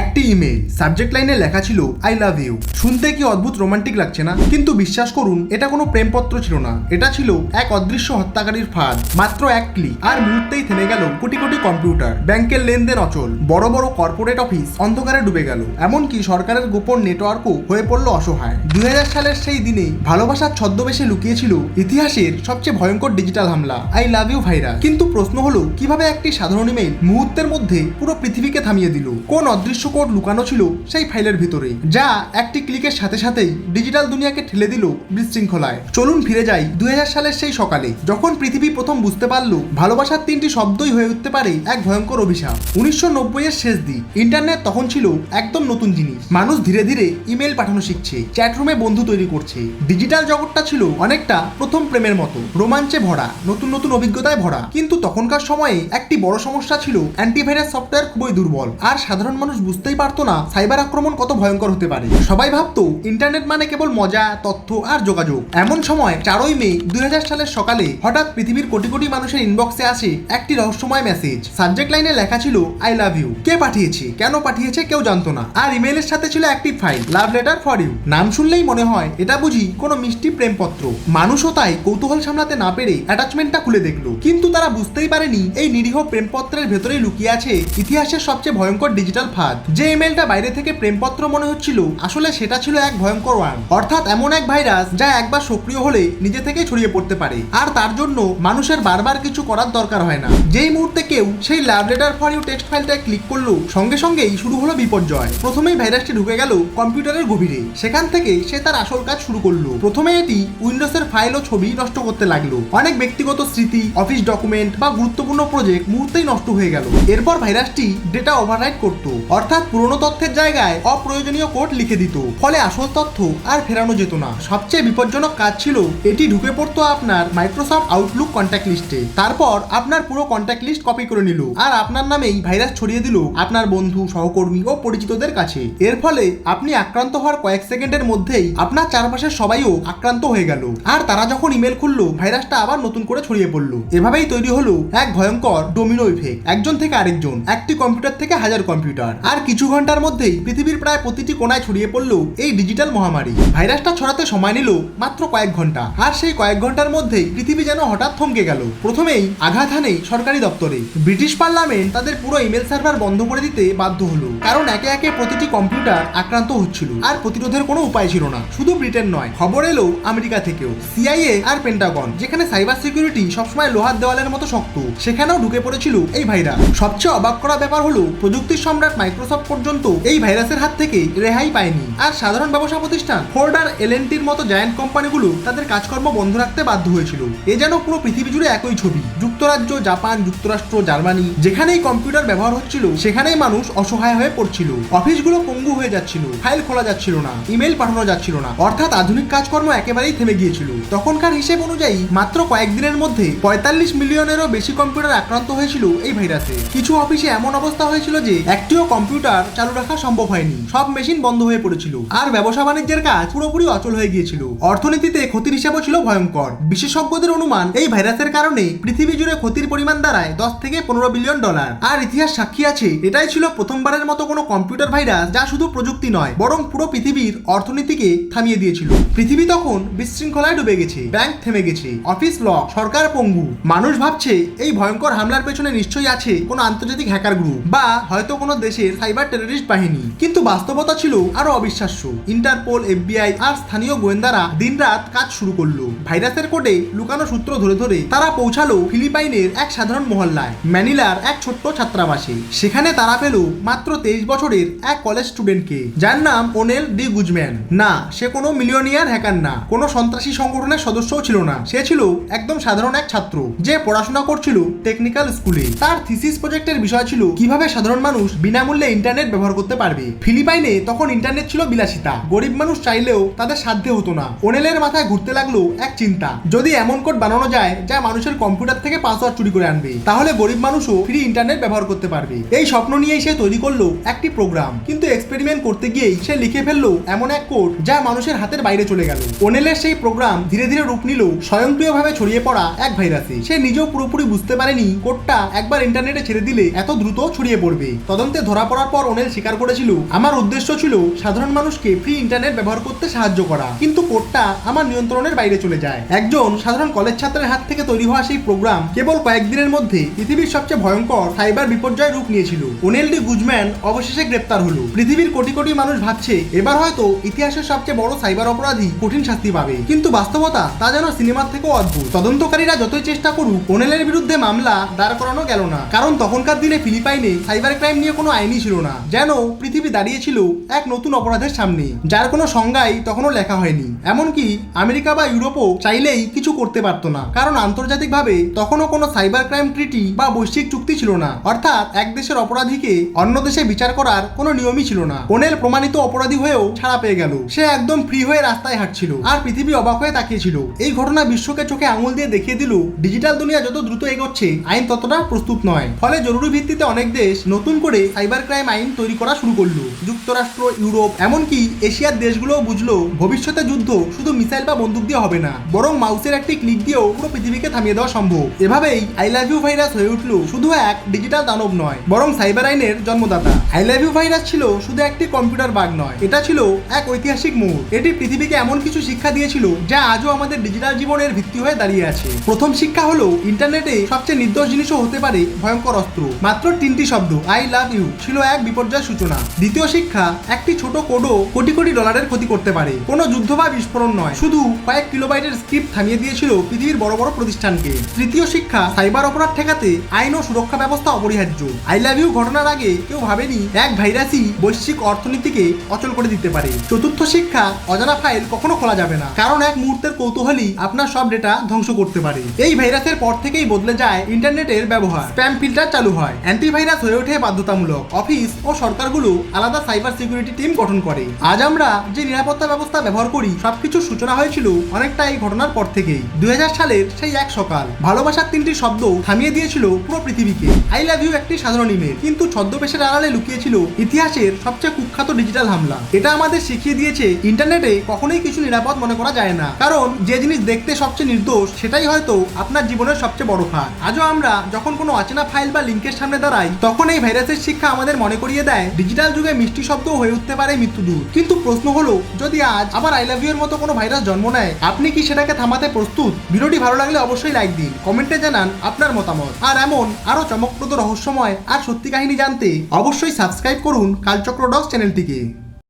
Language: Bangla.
একটি ইমেল সাবজেক্ট লাইনে লেখা ছিল আই লাভ ইউ শুনতে কি অদ্ভুত রোমান্টিক লাগছে না? কিন্তু বিশ্বাস করুন, এটা কোনো প্রেমপত্র ছিল না। এটা ছিল এক অদৃশ্য হত্যাকারীর ফাঁদ, মাত্র এক ক্লিক আর মুহূর্তেই থেমে গেল কোটি কোটি কম্পিউটার ব্যাংকের লেনদেন অচল। বড় বড় কর্পোরেট অফিস অন্ধকারে ডুবে গেল। এমনকি সরকারের গোপন নেটওয়ার্কও হয়ে পড়ল অসহায়। দুই হাজার সালের সেই দিনে ভালোবাসার ছদ্মবেশে লুকিয়েছিল ইতিহাসের সবচেয়ে ভয়ঙ্কর ডিজিটাল হামলা আই লাভ ইউ ভাইরাস কিন্তু প্রশ্ন হলো, কীভাবে একটি সাধারণ ইমেল মুহূর্তের মধ্যে পুরো পৃথিবীকে থামিয়ে দিল? কোন অদৃশ্য কোড লুকানো ছিল সেই ফাইলের ভিতরে যা একটি ক্লিকের সাথে সাথেই ডিজিটাল দুনিয়াকে ঠেলে দিল বিশৃঙ্খলায়। চলুন ফিরে যাই দুই হাজার সালের সেই সকালে, যখন পৃথিবী প্রথম বুঝতে পারল ভালোবাসার তিনটি শব্দই হয়ে উঠতে পারে এক ভয়ঙ্কর অভিশাপ। উনিশশো এর শেষ দিক ইন্টারনেট তখন ছিল একদম নতুন জিনিস। মানুষ ধীরে ধীরে ইমেল পাঠানো শিখছে, চ্যাটরুমে বন্ধু তৈরি করছে। ডিজিটাল জগৎটা ছিল অনেকটা প্রথম প্রেমের মতো, রোমাঞ্চে ভরা, নতুন নতুন অভিজ্ঞতায় ভরা। কিন্তু তখনকার সময়ে একটি বড় সমস্যা ছিল অ্যান্টিভাইরাস সফটওয়্যার খুবই দুর্বল, আর সাধারণ মানুষ বুঝতেই পারতো না সাইবার আক্রমণ কত ভয়ঙ্কর হতে পারে। সবাই ভাবতো, ইন্টারনেট মানে কেবল মজা, তথ্য আর যোগাযোগ। এমন সময়, চারই মে, দুই হাজার সালের সকালে হঠাৎ পৃথিবীর কোটি কোটি মানুষের ইনবক্সে আসে একটি রহস্যময় মেসেজ সাবজেক্ট লাইনে লেখা ছিল আই লাভ ইউ কে পাঠিয়েছে, কেন পাঠিয়েছে কেউ জানতো না। আর ইমেলের সাথে ছিল একটি file love letter for you নাম শুনলেই মনে হয়, এটা বুঝি কোনো মিষ্টি প্রেমপত্র। মানুষও তাই কৌতূহল সামলাতে না পেরে অ্যাটাচমেন্টটা খুলে দেখল। কিন্তু তারা বুঝতেই পারেনি, এই নিরীহ প্রেমপত্রের ভেতরেই লুকিয়ে আছে ইতিহাসের সবচেয়ে ভয়ঙ্কর ডিজিটাল ফাঁদ। যে ইমেলটা বাইরে থেকে প্রেমপত্র মনে হচ্ছিল, আসলে সেটা ছিল এক ভয়ঙ্কর ওয়ার্ম অর্থাৎ এমন এক ভাইরাস যা একবার সক্রিয় হলে নিজে থেকে ছড়িয়ে পড়তে পারে। আর তার জন্য মানুষের বারবার কিছু করার দরকার হয় না। যেই মুহূর্তে কেউ সেই love letter for you text ফাইলটায় click করল, সঙ্গে সঙ্গেই শুরু হলো বিপর্যয়। প্রথমেই ভাইরাসটি ঢুকে গেল কম্পিউটারের গভীরে। সেখান থেকে সে তার আসল কাজ শুরু করল। প্রথমে এটি উইন্ডোজের ফাইল ও ছবি নষ্ট করতে লাগল। অনেক ব্যক্তিগত স্মৃতি অফিস ডকুমেন্ট বা গুরুত্বপূর্ণ প্রজেক্ট মুহূর্তেই নষ্ট হয়ে গেল। এরপর ভাইরাসটি ডেটা ওভাররাইট করত। অর্থাৎ পুরনো তথ্যের জায়গায় অপ্রয়োজনীয় কোড লিখে দিত। ফলে আসল তথ্য আর ফেরানো যেত না। সবচেয়ে বিপজ্জনক কাজ ছিল, এটি ঢুকে পড়তো আপনার মাইক্রোসফট আউটলুক কন্ট্যাক্ট লিস্টে তারপর আপনার পুরো কন্ট্যাক্ট লিস্ট কপি করে নিল আর আপনার নামেই ভাইরাস ছড়িয়ে দিল আপনার বন্ধু, সহকর্মী ও পরিচিতদের কাছে। এর ফলে আপনি আক্রান্ত হওয়ার কয়েক সেকেন্ডের মধ্যেই আপনার চারপাশের সবাইও আক্রান্ত হয়ে গেল। আর তারা যখন ইমেল খুললো ভাইরাসটা আবার নতুন করে ছড়িয়ে পড়ল। এভাবেই তৈরি হলো এক ভয়ঙ্কর ডোমিনো ইফেক্ট একজন থেকে আরেকজন, একটি কম্পিউটার থেকে হাজার কম্পিউটার আর কিছু ঘণ্টার মধ্যেই পৃথিবীর প্রায় প্রতিটি কোনায় ছড়িয়ে পড়ল এই ডিজিটাল মহামারী। ভাইরাসটা ছড়াতে সময় নিল মাত্র কয়েক ঘণ্টা। আর সেই কয়েক ঘণ্টার মধ্যেই পৃথিবী যেন হঠাৎ থমকে গেল। প্রথমেই আঘাত হানে সরকারি দপ্তরে। ব্রিটিশ পার্লামেন্ট তাদের পুরো ইমেল সার্ভার বন্ধ করে দিতে বাধ্য হলো। কারণ একে একে প্রতিটি কম্পিউটার আক্রান্ত হচ্ছিল। আর প্রতিরোধের কোনো উপায় ছিল না। শুধু ব্রিটেন নয়, খবর এলো আমেরিকা থেকেও। সিআইএ আর পেন্টাগন, যেখানে সাইবার সিকিউরিটি সবসময় লোহার দেওয়ালের মতো শক্ত, সেখানেও ঢুকে পড়েছিল এই ভাইরাস। সবচেয়ে অবাক করা ব্যাপার হলো, প্রযুক্তির সম্রাট মাইক্রোসফট পর্যন্ত এই ভাইরাসের হাত থেকে রেহাই পায়নি। আর সাধারণ ব্যবসা প্রতিষ্ঠান ফোর্ডার, এলএনটির মতো জায়ান্ট কোম্পানিগুলো তাদের কাজকর্ম বন্ধ রাখতে বাধ্য হয়েছিল। এ যেন পুরো পৃথিবী জুড়ে একই ছবি। যুক্তরাজ্য, জাপান, যুক্তরাষ্ট্র, জার্মানি, যেখানেই কম্পিউটার ব্যবহার হচ্ছিল, সেখানেই মানুষ অসহায় হয়ে পড়ছিল। অফিসগুলো পঙ্গু হয়ে যাচ্ছিল, ফাইল খোলা যাচ্ছিল না ইমেল পাঠানো যাচ্ছিল না। অর্থাৎ আধুনিক কাজকর্ম একেবারেই থেমে গিয়েছিল। তখনকার হিসেব অনুযায়ী মাত্র কয়েকদিনের মধ্যে পঁয়তাল্লিশ মিলিয়নেরও বেশি কম্পিউটার আক্রান্ত হয়েছিল এই ভাইরাসে। কিছু অফিসে এমন অবস্থা হয়েছিল যে, একটিও কম্পিউটার চালু রাখা সম্ভব হয়নি। সব মেশিন বন্ধ হয়ে পড়েছিল। আর ব্যবসা বাণিজ্যের কাজ পুরোপুরি অচল হয়ে গিয়েছিল। অর্থনীতিতে ক্ষতির হিসাবও ছিল ভয়ঙ্কর। বিশেষজ্ঞদের অনুমান এই ভাইরাসের কারণে পৃথিবী জুড়ে ক্ষতির পরিমাণ দাঁড়ায় দশ থেকে পনেরো বিলিয়ন ডলার। আর ইতিহাস সাক্ষী আছে, এটাই ছিল প্রথমবারের মতো কোনো কম্পিউটার ভাইরাস যা শুধু প্রযুক্তি নয়, বরং পুরো পৃথিবীর অর্থনীতিকে থামিয়ে দিয়েছিল। পৃথিবী তখন বিশৃঙ্খলায় ডুবে গেছে, ব্যাংক থেমে গেছে, অফিস ল সরকার পঙ্গু। মানুষ ভাবছে, এই ভয়ঙ্কর হামলার পেছনে নিশ্চয়ই আছে কোনো আন্তর্জাতিক হ্যাকার গ্রুপ বা হয়তো কোনো দেশের সাইবার টেররিস্ট বাহিনী। কিন্তু বাস্তবতা ছিল আরও অবিশ্বাস্য। ইন্টারপোল, এফবিআই আর স্থানীয় গোয়েন্দারা দিনরাত কাজ শুরু করল। ভাইরাসের কোডে লুকানো সূত্র ধরে ধরে তারা পৌঁছালো ফিলিপাইনের এক সাধারণ মহল্লায়, ম্যানিলার এক ছোট্ট ছাত্রাবাসে। সেখানে তারা পেল মাত্র তেইশ বছরের এক কলেজ স্টুডেন্টকে যার নাম ওনেল ডি গুজম্যান। না, সে কোনো মিলিয়নিয়ার হ্যাকার না। কোনো সন্ত্রাসী সংগঠনের সদস্যও ছিল না। সে ছিল একদম সাধারণ এক ছাত্র, যে পড়াশোনা করছিল টেকনিক্যাল স্কুলে তার থিসিস প্রজেক্টের বিষয় ছিল কীভাবে সাধারণ মানুষ বিনামূল্যে ইন্টারনেট ব্যবহার করতে পারবে। ফিলিপাইনে তখন ইন্টারনেট ছিল বিলাসিতা। গরিব মানুষ চাইলেও তাদের সাধ্যে হতো না। ওনেলের মাথায় ঘুরতে লাগল এক চিন্তা। যদি এমন কোড বানানো যায়, যা মানুষের কম্পিউটার থেকে পাসওয়ার্ড চুরি করে আনবে, তাহলে গরিব মানুষও ফ্রি ইন্টারনেট ব্যবহার করতে পারবে। এই স্বপ্ন নিয়েই সে তৈরি করল একটি প্রোগ্রাম কিন্তু এক্সপেরিমেন্ট করতে গিয়েই সে লিখে ফেলল এমন এক কোড যা মানুষের হাতের বাইরে চলে গেল। ওনেলের সেই প্রোগ্রাম ধীরে ধীরে রূপ নিল স্বয়ংক্রিয়ভাবে ছড়িয়ে পড়া এক ভাইরাসে। সে নিজেও পুরোপুরি বুঝতে পারেনি কোডটা একবার ইন্টারনেটে ছেড়ে দিলে এত দ্রুত ছড়িয়ে পড়বে। তদন্তে ধরা পড়ার করার পর ওনেল স্বীকার করেছিল, আমার উদ্দেশ্য ছিল সাধারণ মানুষকে ফ্রি ইন্টারনেট ব্যবহার করতে সাহায্য করা, কিন্তু কোডটা আমার নিয়ন্ত্রণের বাইরে চলে যায়। একজন সাধারণ কলেজ ছাত্রের হাত থেকে তৈরি হওয়া সেই প্রোগ্রাম কেবল কয়েকদিনের মধ্যে পৃথিবীর সবচেয়ে ভয়ঙ্কর সাইবার বিপর্যয় রূপ নিয়েছিল। ওনেল ডি গুজম্যান অবশেষে গ্রেপ্তার হলো। পৃথিবীর কোটি কোটি মানুষ ভাবছে, এবার হয়তো ইতিহাসের সবচেয়ে বড় সাইবার অপরাধী কঠিন শাস্তি পাবে। কিন্তু বাস্তবতা তা যেন সিনেমার থেকেও অদ্ভুত। তদন্তকারীরা যতই চেষ্টা করুক ওনেলের বিরুদ্ধে মামলা দাঁড় করানো গেল না। কারণ তখনকার দিনে ফিলিপাইনে সাইবার ক্রাইম নিয়ে কোনো আইনই ছিল না। যেন পৃথিবী দাঁড়িয়েছিল এক নতুন অপরাধের সামনে। যার কোনো সংজ্ঞাই তখনও লেখা হয়নি। এমনকি আমেরিকা বা ইউরোপও চাইলেই কিছু করতে পারতো না। কারণ আন্তর্জাতিকভাবে তখনও কোনো সাইবার ক্রাইম ট্রিটি বা বৈশ্বিক চুক্তি ছিল না। অর্থাৎ এক দেশের অপরাধীকে অন্য দেশে বিচার করার কোনো নিয়মই ছিল না। ওনেল প্রমাণিত অপরাধী হয়েও ছাড়া পেয়ে গেল। সে একদম ফ্রি হয়ে রাস্তায় হাঁটছিল। আর পৃথিবী অবাক হয়ে তাকিয়েছিল। এই ঘটনা বিশ্বকে চোখে আঙুল দিয়ে দেখিয়ে দিল, ডিজিটাল দুনিয়া যত দ্রুত এগোচ্ছে, আইন ততটা প্রস্তুত নয়। ফলে জরুরি ভিত্তিতে অনেক দেশ নতুন করে সাইবার ক্রাইম আইন তৈরি করা শুরু করল। যুক্তরাষ্ট্র, ইউরোপ, এমনকি এশিয়ার দেশগুলোও বুঝলো ভবিষ্যতে যুদ্ধ শুধু মিসাইল বা বন্দুক দিয়ে হবে না, বরং মাউসের একটি ক্লিক দিয়েও পুরো পৃথিবীকে থামিয়ে দেওয়া সম্ভব। এভাবেই আই লাভ ইউ ভাইরাস হয়ে উঠল শুধু এক ডিজিটাল দানব নয়, বরং সাইবার আইনের জন্মদাতা। আই লাভ ইউ ভাইরাস ছিল শুধু একটি কম্পিউটার বাগ নয়, এটা ছিল এক ঐতিহাসিক মোড়। এটি পৃথিবীকে এমন কিছু শিক্ষা দিয়েছিল যা আজও আমাদের ডিজিটাল জীবনের ভিত্তি হয়ে দাঁড়িয়ে আছে। প্রথম শিক্ষা হলো ইন্টারনেটে সবচেয়ে নির্দোষ জিনিসও হতে পারে ভয়ঙ্কর অস্ত্র। মাত্র তিনটি শব্দ আই লাভ ইউ ছিল এক বিপর্যয় সূচনা। দ্বিতীয় শিক্ষা, একটি ছোট কোডও কোটি কোটি ডলারের ক্ষতি করতে পারে। কোনো যুদ্ধ বা বিস্ফোরণ নয়। শুধু কয়েক কিলোবাইটের স্ক্রিপ্ট থামিয়ে দিয়েছিল পৃথিবীর বড় বড় প্রতিষ্ঠানকে। তৃতীয় শিক্ষা, সাইবার অপরাধ ঠেকাতে আইন ও সুরক্ষা ব্যবস্থা অপরিহার্য। আই লাভ ইউ ঘটনার আগে কেউ ভাবেনি এক ভাইরাসই বৈশ্বিক অর্থনীতিকে অচল করে দিতে পারে। চতুর্থ শিক্ষা, অজানা ফাইল কখনো খোলা যাবে না। কারণ এক মুহূর্তের কৌতূহলই আপনার সব ডেটা ধ্বংস করতে পারে। এই ভাইরাসের পর থেকেই বদলে যায় ইন্টারনেটের ব্যবহার। স্প্যাম ফিল্টার চালু হয়। অ্যান্টিভাইরাস হয়ে ওঠে বাধ্যতামূলক। অফিস ও সরকারগুলো আলাদা সাইবার সিকিউরিটি টিম গঠন করে। আজ আমরা যে নিরাপত্তা ব্যবস্থা ব্যবহার করি সবকিছুর সূচনা হয়েছিল অনেকটা এই ঘটনার পর থেকেই। দুই সালের সেই এক সকাল, ভালোবাসার তিনটি শব্দ থামিয়ে দিয়েছিল পুরো পৃথিবীকে। আই লাভ ইউ একটি সাধারণ ইমেল কিন্তু ছদ্মবেশের আড়ালে লুকিয়েছিল ইতিহাসের সবচেয়ে কুখ্যাত ডিজিটাল হামলা। এটা আমাদের শিখিয়ে দিয়েছে, ইন্টারনেটে কখনোই কিছু নিরাপদ মনে করা যায় না। কারণ যে জিনিস দেখতে সবচেয়ে নির্দোষ, সেটাই হয়তো আপনার জীবনের সবচেয়ে বড় ফাঁদ আজও আমরা যখন কোনো অচেনা ফাইল বা লিঙ্কের সামনে দাঁড়াই, তখন এই ভাইরাসের শিক্ষা আমাদের মনে করিয়ে দেয় ডিজিটাল যুগে মিষ্টি শব্দ হয়ে উঠতে পারে মৃত্যুদূত কিন্তু প্রশ্ন হলো, যদি আজ আবার আই লাভ ইউ এর মতো কোনো ভাইরাস জন্ম নেয়, আপনি কি সেটাকে থামাতে প্রস্তুত? ভিডিওটি ভালো লাগলে অবশ্যই লাইক দিন, কমেন্টে জানান আপনার মতামত। আর এমন আরও চমকপ্রদ রহস্যময় আর সত্যি কাহিনী জানতে অবশ্যই সাবস্ক্রাইব করুন কালচক্র ডক্স চ্যানেলটিকে